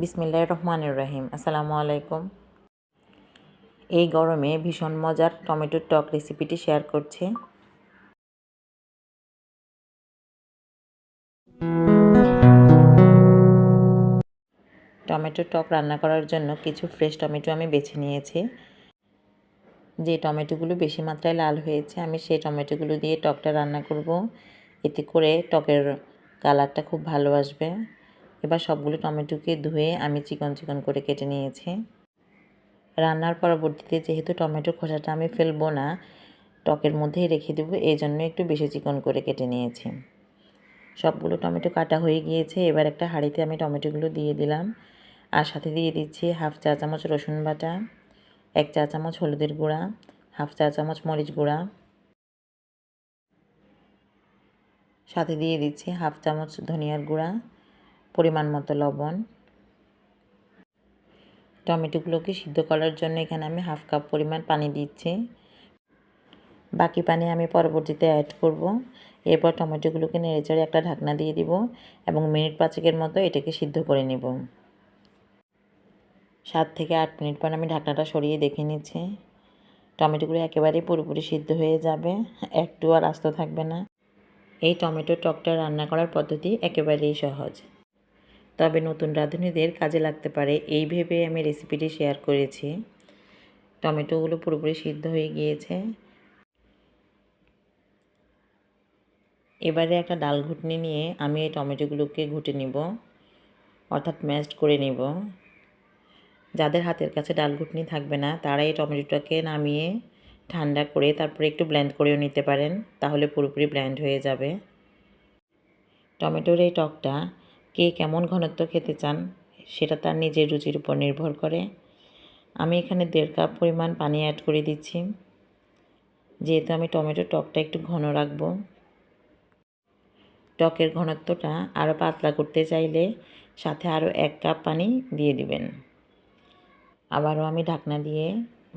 বিসমিল্লাহ রহমানুর রহিম। আসসালামু আলাইকুম। এই গরমে ভীষণ মজার টমেটোর টক রেসিপিটি শেয়ার করছি। টমেটোর টক রান্না করার জন্য কিছু ফ্রেশ টমেটো আমি বেছে নিয়েছি। যে টমেটোগুলো বেশি মাত্রায় লাল হয়েছে, আমি সেই টমেটোগুলো দিয়ে টকটা রান্না করব। এতে করে টকের কালারটা খুব ভালো আসবে। এবার সবগুলো টমেটোকে ধুয়ে আমি চিকন চিকন করে কেটে নিয়েছি। রান্নার পরবর্তীতে যেহেতু টমেটোর খোসাটা আমি ফেলব না, টকের মধ্যেই রেখে দেবো, এই জন্য একটু বেশি চিকন করে কেটে নিয়েছি। সবগুলো টমেটো কাটা হয়ে গিয়েছে, এবার একটা হাঁড়িতে আমি টমেটোগুলো দিয়ে দিলাম। আর সাথে দিয়ে দিচ্ছি হাফ চা চামচ রসুন বাটা, এক চা চামচ হলুদের গুঁড়া, হাফ চা চামচ মরিচ গুঁড়া। সাথে দিয়ে দিচ্ছি হাফ চামচ ধনিয়ার গুঁড়া পরিমাণ মতো লবণ। টমেটোগুলোকে সিদ্ধ করার জন্য এখানে আমি হাফ কাপ পরিমাণ পানি দিচ্ছি। বাকি পানি আমি পরবর্তীতে অ্যাড করব। এরপর টমেটোগুলোকে নেড়েচড়ে একটা ঢাকনা দিয়ে দিব এবং মিনিট পাঁচেকের মতো এটাকে সিদ্ধ করে নেব। সাত থেকে আট মিনিট পর আমি ঢাকনাটা সরিয়ে দেখে নিচ্ছি। টমেটোগুলো একেবারেই পুরোপুরি সিদ্ধ হয়ে যাবে একটু আর আস্ত থাকবে না। এই টমেটো টকটা রান্না করার পদ্ধতি একেবারেই সহজ। তবে নতুন রাঁধুনিদের কাজে লাগতে পারে। এই ভেবে আমি রেসিপিটি শেয়ার করেছি। টমেটোগুলো পুরোপুরি সিদ্ধ হয়ে গিয়েছে। এবারে একটা ডাল ঘুটনি নিয়ে আমি এই টমেটোগুলোকে ঘুটে নিব, অর্থাৎ ম্যাশড করে নিব। যাদের হাতের কাছে ডাল ঘুটনি থাকবে না, তারা এই টমেটোটাকে নামিয়ে ঠান্ডা করে তারপরে একটু ব্ল্যান্ড করেও নিতে পারেন, তাহলে পুরোপুরি ব্ল্যান্ড হয়ে যাবে। টমেটোর এই টকটা কে কেমন ঘনত্ব খেতে চান, সেটা তার নিজের রুচির উপর নির্ভর করে। আমি এখানে দেড় কাপ পরিমাণ পানি অ্যাড করে দিচ্ছি। যেহেতু আমি টমেটো টকটা একটু ঘন রাখব। টকের ঘনত্বটা আরও পাতলা করতে চাইলে সাথে আরও এক কাপ পানি দিয়ে দিবেন। আবারও আমি ঢাকনা দিয়ে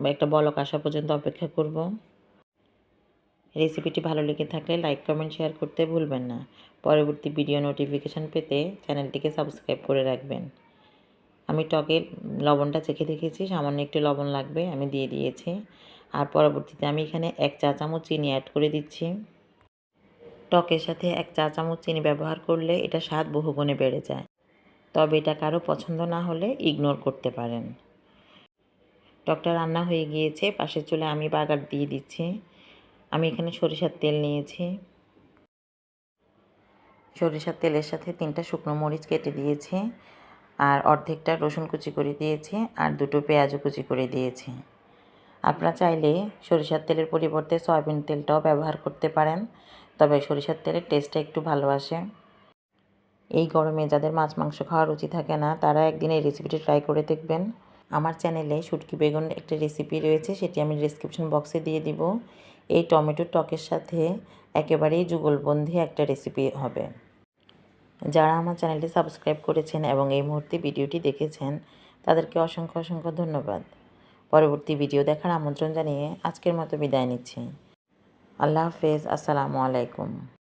একটা বলক আসা পর্যন্ত অপেক্ষা করব। রেসিপিটি ভালো লেগে থাকলে লাইক, কমেন্ট, শেয়ার করতে ভুলবেন না। পরবর্তী ভিডিও নোটিফিকেশান পেতে চ্যানেলটিকে সাবস্ক্রাইব করে রাখবেন। আমি টকে লবণটা চেখে দেখেছি, সামান্য একটু লবণ লাগবে, আমি দিয়ে দিয়েছি। আর পরবর্তীতে আমি এখানে এক চা চামচ চিনি অ্যাড করে দিচ্ছি। টকের সাথে এক চা চামচ চিনি ব্যবহার করলে এটা স্বাদ বহুগুণে বেড়ে যায়। তবে এটা কারও পছন্দ না হলে ইগনোর করতে পারেন। টকটা রান্না হয়ে গিয়েছে, পাশের চুলে আমি বাগার দিয়ে দিচ্ছি। আমি এখানে সরিষার তেল নিয়েছি। সরিষার তেলের সাথে তিনটা শুকনো মরিচ কেটে দিয়েছি আর অর্ধেকটা রসুন কুচি করে দিয়েছি আর দুটো পেঁয়াজও কুচি করে দিয়েছি। আপনারা চাইলে সরিষার তেলের পরিবর্তে সয়াবিন তেলটাও ব্যবহার করতে পারেন, তবে সরিষার তেলের টেস্টটা একটু ভালো আসে। এই গরমে যাদের মাছ মাংস খাওয়ার রুচি থাকে না, তারা একদিন এই রেসিপিটি ট্রাই করে দেখবেন। আমার চ্যানেলে শুটকি বেগুন একটা রেসিপি রয়েছে, সেটি আমি ডিসক্রিপশন বক্সে দিয়ে দিব। এই টমেটো টকের সাথে একেবারেই যুগলবন্ধি একটা রেসিপি হবে। যারা আমার চ্যানেলটি সাবস্ক্রাইব করেছেন এবং এই মুহূর্তে ভিডিওটি দেখেছেন, তাদেরকে অসংখ্য অসংখ্য ধন্যবাদ। পরবর্তী ভিডিও দেখার আমন্ত্রণ জানিয়ে আজকের মতো বিদায় নিচ্ছি। আল্লাহ হাফেজ, আসসালামু আলাইকুম।